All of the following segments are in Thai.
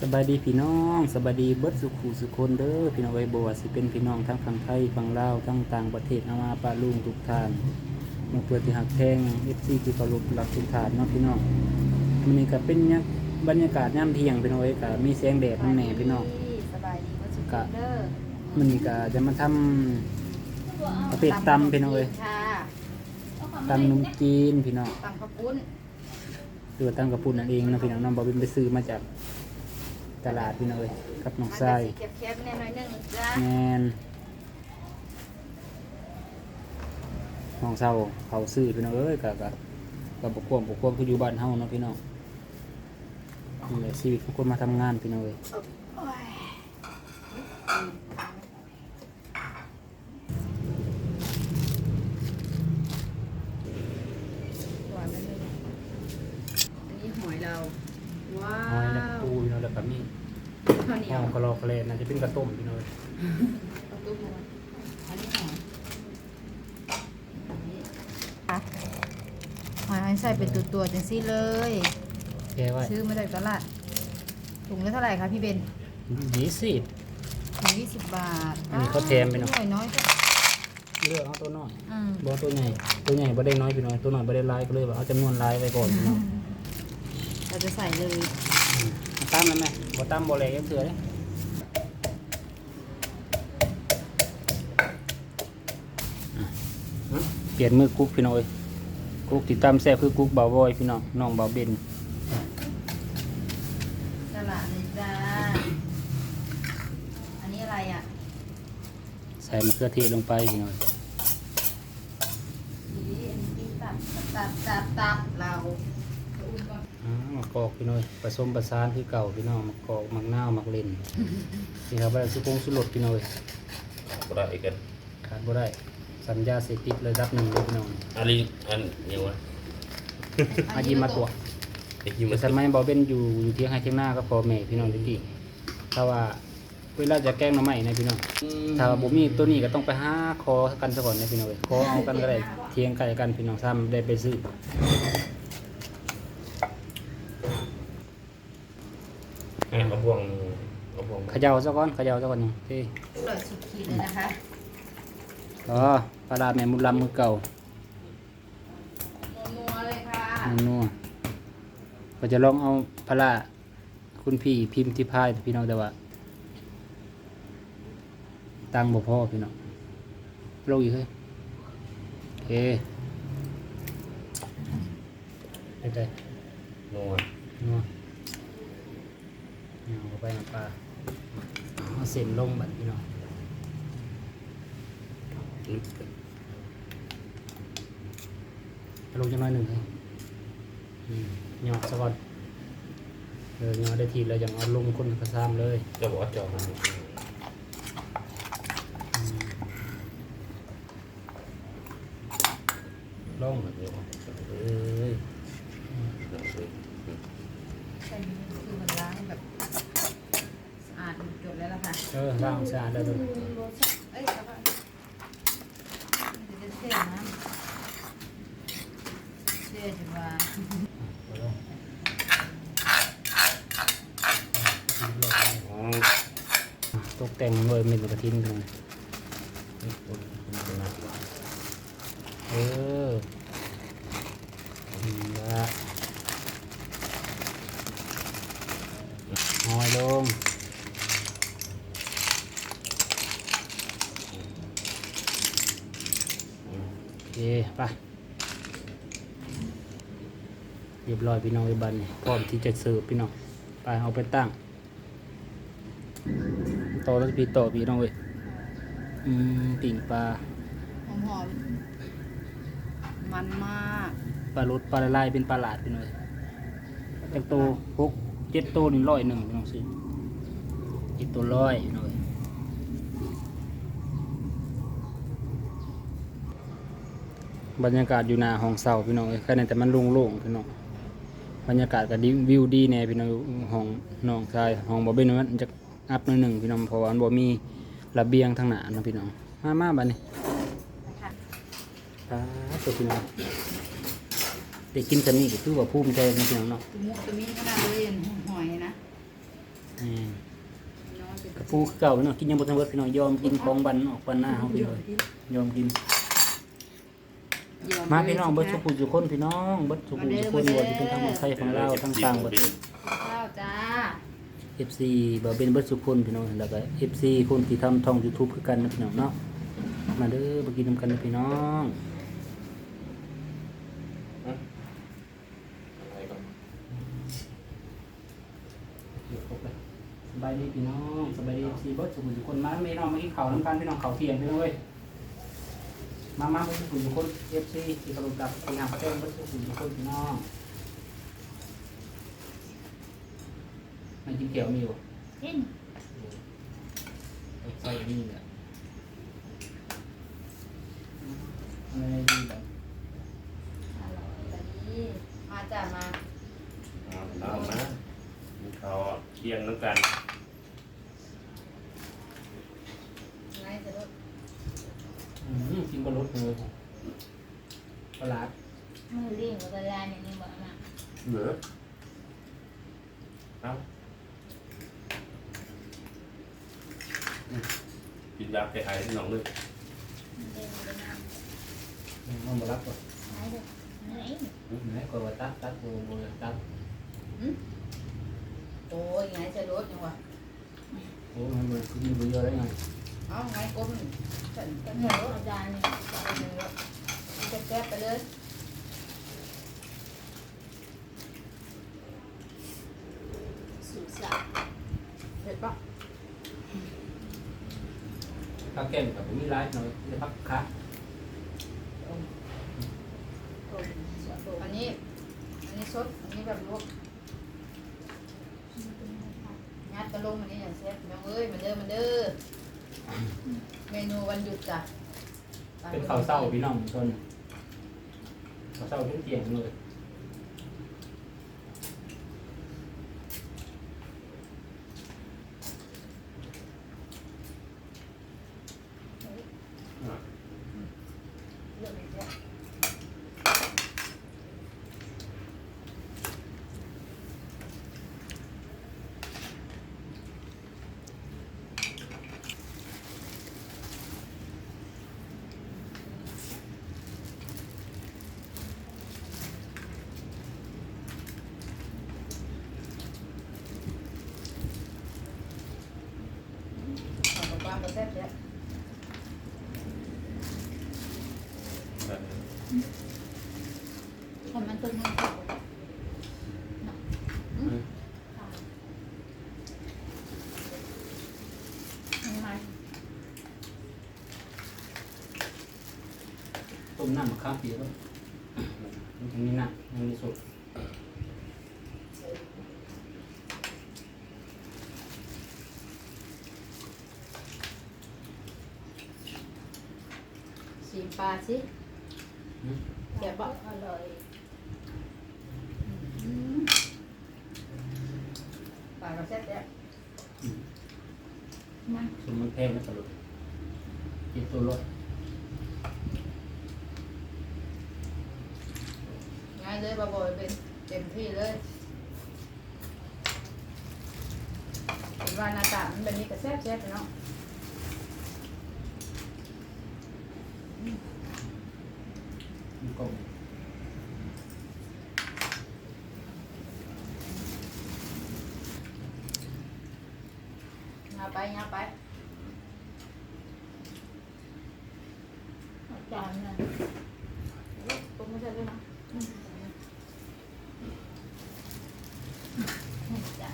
สบายดีพี่น้องสบายดีเบิดสุขูสุคนเด้อพี่น้องไว้ยบว่าสิเป็นพี่น้องทั้งฝั่งไทยฝั่งลาวทั้งต่างประเทศเอามาปาลุงทุกท่านมาเพื่อที่หักแพงเอฟซีที่เคารพรักทุกท่านเนาะพี่น้องมันนี่ก็เป็นเนี่ยบรรยากาศย่ำเที่ยงพี่น้องเอ้ยก็มีแสงแดดนั่นแหน่พี่น้องสบายดีก็สุดกะเด้อมันนี่ก็จะมาทำประเภทตำพี่น้องเอ้ยค่ะตำนุ่มจีนพี่น้องตำข้าวปุ้นหรือว่าตำกระปุ่นนั่นเองเนาะพี่น้องน้องบอบินไปซื้อมาจาก ตลาดพี่น้องเอ้ยกับน้องทรายเก็บแคบๆแน่หน่อยหนึงจ้าแมนน้องเศร้าเขาซื้อพี่น้องเอ้ยกะกะกะบกควมบกควมคืออยู่บ้านเฮาเนาะพี่น้องนี่แหละชีวิตของคนมาทำงานพี่น้องเอ้ย โอ้ยหวานนิดนึงอันนี้หอยเรา ว้า หอยและ ว ปูพี่น้องแล้วก็มี ข้าวเหนียห้อวงกะลอกะเลน่าจะเป็นกระต้มพี่น้องเอ้ยเอาตู้หอยอันนี้หอยค่ะหอยอันใส่เป็นตัวๆจังซี่เลย แกไว้ซื้อมาจากตลาดถุงละเท่าไหร่คะพี่เบนยี่สิบ ถุงยี่สิบบาทอันนี้เขาแถมไปเนอะหน่อยน้อยก็เลือกเอาตัวน้อยอืมบ่ตัวใหญ่ตัวใหญ่บ่ได้น้อยพี่น้องตัวน้อยบ่ได้หลายก็เลยว่าเอาจำนวนหลายไว้ก่อนพี่น้องเราจะใส่เลยเอา ตามนั้นไหมบ่ตามบ่แลกยังเถื่อเด้อะเปลี่ยนมือกุ๊กพี่น้องเอ้ยกุ๊กที่ตามแซ่บคือกุ๊กเบาบอยพี่น้องน้องเบาเบนตลาดเลยจ้า อันนี้อะไรอะ ใส่มะเขือเทศลงไปพี่น้องนี่อันนี้กินตับตับตับตับเราอ๋อ มะกอกพี่น้องผสมประสานคือเก่าพี่น้องมะกอกมะนาวมะเล่นนี่ครับว่าสุกงสุรสพี่น้องเอ้ยก็ได้กันขาดบ่ได้สัญญาเสพติดเลยดับหนึ่งเลยพี่น้องอันนี้อันยังวะอายิมมาตัวไอ้ยิมแต่มันสมัยบอเป็นอยู่อยู่เที่ยงให้เที่ยงหน้าก็พอแม่พี่น้องจริงๆถ้าว่าเวลาจะแกล้งหน้ำใหม่นะพี่น้อง ถ้าว่าบ่มีตัวนี้ก็ต้องไปหาคอกันซะก่อนนะพี่น้องเอ้ยคอเอากันก็ได้เทียงไก่กันพี่น้องซ้ำได้ไปซื้อ เอาพวงเอาพวงเขย่าซะก่อนเขย่าซะก่อนนี่ที่เปิดสุดขีดเลยนะคะอ๋อปลาดาแม่มุลำมือเก่านัวๆเลยค่ะนัวๆก็จะลองเอาปลาร้าคุณพี่พิมพ์ที่พายพี่น้องแต่ว่าตังค์บ่พอพี่น้องลงอีกเฮ้ยโอเคได้ได้นัวนัว เอาเข้าไปน้ำปลาเอาเส้นลงบัดพี่น้องเอาลงจังน้อยหนึ่งเลยอืมหยอดซะก่อนเออหยอดได้ทีแล้วอย่างเอาลงคนกระซามเลยจะบอกว่าจอมันลงเดี๋ยวเอ้ย ใส่คือมันล้างแบบสะอาดหมดจดแล้วล่ะ ค่ะเออล้างสะอาดแล้วตัวเอ้ยแล้วก็มันจะเสียนะเสียจังว่าเอาลงอ๋อตกแต่งเลยมีกระทิ้นกันเลยเออนี่ละหอยลงโอ เคไปเรียบร้อยพี่น้องไอ้บันนี่พร้อมที่จะเสิร์ฟพี่น้องไปเอาไปตั้งต่อแล้วพี่ต่อพี่น้องเว้ยอืมปิ่งปลาหอมหอมๆมันมากปลารสปลาละลายเป็นปลาหลาดพี่น้องเว้ยจากโตหกเจ็ดโตหนึ่งร้อยหนึ่งพี่น้องซื้อเจ็ดตัวร้อยพี่น้องเว้ย บรรยากาศอยู่หน้าห้องเสาพี่น้องเอ้ยแค่นั้นแต่มันโล่งๆพี่น้องบรรยากาศก็ดีวิวดีแน่พี่น้องห้องน้องชายห้องบ่เป็นมันจะอัพหนิดหนึ่งพี่น้องเพราะว่ามันบ่มีระเบียงทางหน้าเนาะพี่น้องมามาบัดนี้ค่ะอ่าตัวพี่น้องเด็กกินสนี่ก็คือว่าภูมิใจนะพี่น้องเนาะตุมุกตุมิขนาดเลยหอยนะฟูคือเก่าเนาะกินยังบ่ทันเบิดพี่น้องยอมกินของบันออกบันหน้าเฮาพี่น้องยอมกิน มาพี่น้องเบิดสุขุสุคนพี่น้องเบิดสุขุสุคนว่าสิเป็นทางเมืองไทยฝั่งลาวทั้งต่างประเทศข้าวจ้า FC บ่เป็นเบิดสุคนพี่น้องแล้วก็ FC คนที่ทำช่อง YouTube คือกันนะพี่น้องเนาะมาเด้อมากินนํกันนะพี่น้องอะไรก่อนสบายดีพี่น้องสบายดี FC เบิดสุขุสุคนมาแม่น้องมากินข้าวนํกันพี่น้องข้าวเที่ยงพี่น้องเอ้ย มามาเบิดสุขุสุคน FC ที่กำลังดับที่หาแป้งเบิดสุขุสุคนพี่น้องมันกินเกี่ยวมีบ่กินใส่นี่ยะอะไรดีแบบ อร่อยแบบนี้มาจ้ามา เอาเอามามีเขาเคียงน้ำกัน ไงจะรส อืมกิน บนรถเลยปลาร้าดมือลิ่งกับลายอย่างนี้บอกนะเหลือเอาอืมกินยาไปหายที่หนองเลยเดินไปน้มันมารับก่อนำไหนเด้อไหนไหนก่อนว่าตัดตัดโบโบตัดโอ้ยไงจะรสยังวะโอ้มันมันกินไปเยอะได้ไง เอาไงก้มฉันเหนียวอาจารย์เนี่ยจะเอาเนื้อจะแก้ไปเลยสูตรสับเผ็ดปะข้าวแกงกับผมมีร้ายหน่อยจะพักขาอันนี้ อันนี้สด อันนี้แบบลวกงัดกระลงอันนี้อย่างเซ็ตน้องเอ้ยมาเด้อมาเด้อ เมนูวันหยุดจ้ะ เป็นข้าวเศร้าพี่น้องต้นข้าวเศร้าเที่ยงเที่ยงเลย เลือกเลยจ้ะ เอาปลาปลาแซ่บเนี่ยทำมันต้นมันเข้าเนาะอืมค่ะยังต้มน้ำมะขามเปียกแล้วมันจะมีน้ำมันมีสุก สี ปลาสิแกะบอกอร่อยอืมปลาก็แซ่บเนี่ยมาส่วนมันแพงนะสรุปกินตัวรถง่ายเลยบาบอยเป็นเต็มที่เลยเห็นว่าหน้าตามันแบบนี้ก็แซ่บแซ่บๆเนาะ งาไปงาไปอาจารย์เนี่ยตรงไม่ใช่ด้วยนะอืมจ้ะ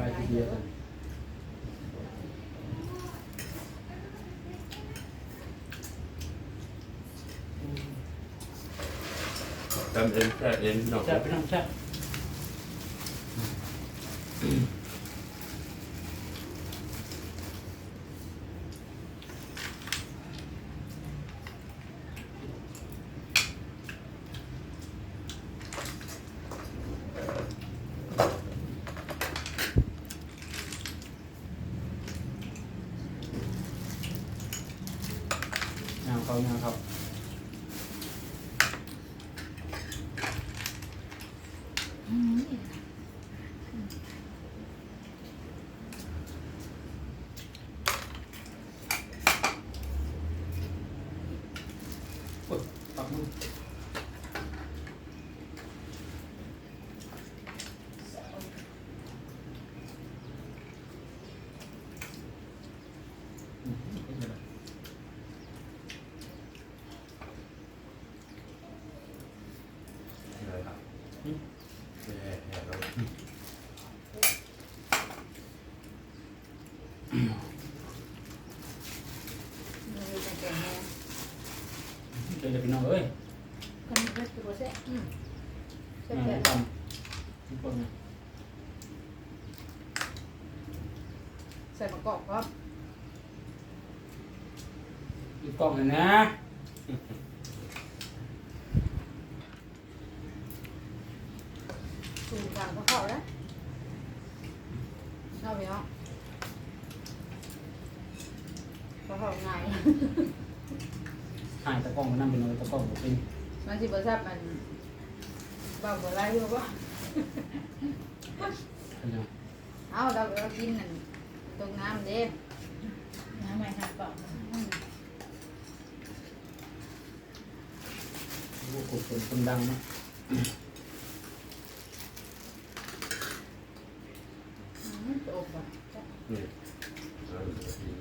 ลายทีเดียวกัน จำเอ็นแค่เอ็นหนองแซ่บพี่น้องแซ่บงามเขางามเขา แย่แย่เรา มันมีแต่แก่แม่ เจอพี่น้องเอ้ย คนนี้ก็ตัวเซ่อืมเซ่ งาน แก่ ทำทุกคนนะ ใส่มะกอกครับ ดูก ล้องเลยนะสูงกลางก็เข้าแล้วเอาไปเนาะก็เข้าง่าย หายตะกล้องมานั่งเป็นเลยตะกล้องผมเป็นมันสิบ่ทราบมันเบาบ่ไรอยู่บ่เป็นยังเอาเราเรากินนั่นตรงน้ำเด้น้ำใหม่หักเปล่า ผู้คนคนดังนะ อืมโตบ่ นี่เอาอยู่ที่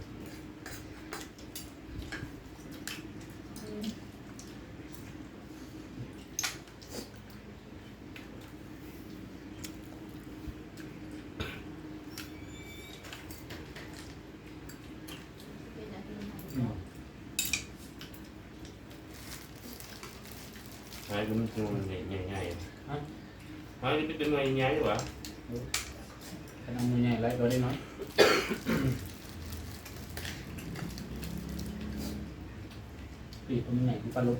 เป็นอันที่ อืม หายมันมันใหญ่ใหญ่ใหญ่ฮะหายมันเป็นไงใหญ่วะ ขนาดมือใหญ่ไรตัวได้น้อยปีกมันใหญ่เป็นปลาลุก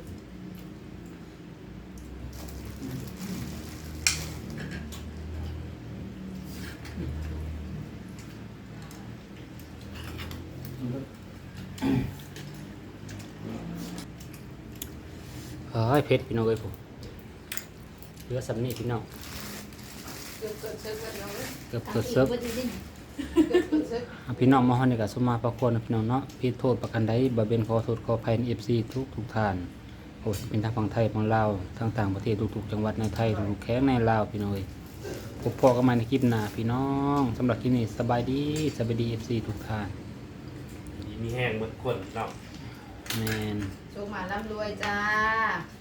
เฮ้ ยเพชรพี่น้องเอ้ยผมเหลือสำนี่พี่น้องเกิดเกิดเซิร์ฟกันเนาะเกือบเกือบเซิร์ฟ เกิดเกิดเซิร์ฟอะพี่น้องมาฮอนนี่ก็สมมาประควรนะพี่น้องเนาะพี่โทษประกันใดบ่เป็นขอโทษขออภัยใน FC ทุกทุกท่านโอ้สิเป็นทางฝั่งไทยฝั่งลาวทั้งต่างประเทศทุกๆจังหวัดในไทยทุกๆแข้งในลาวพี่น้องเอ้ยพบพอกันใหม่ในคลิปหน้าพี่น้องสำหรับคลิปนี้สบายดีสบายดี FC ทุกท่านมีแห้งหมดคนเนาะ แม่นโชคมาร่ำรวยจ้าแ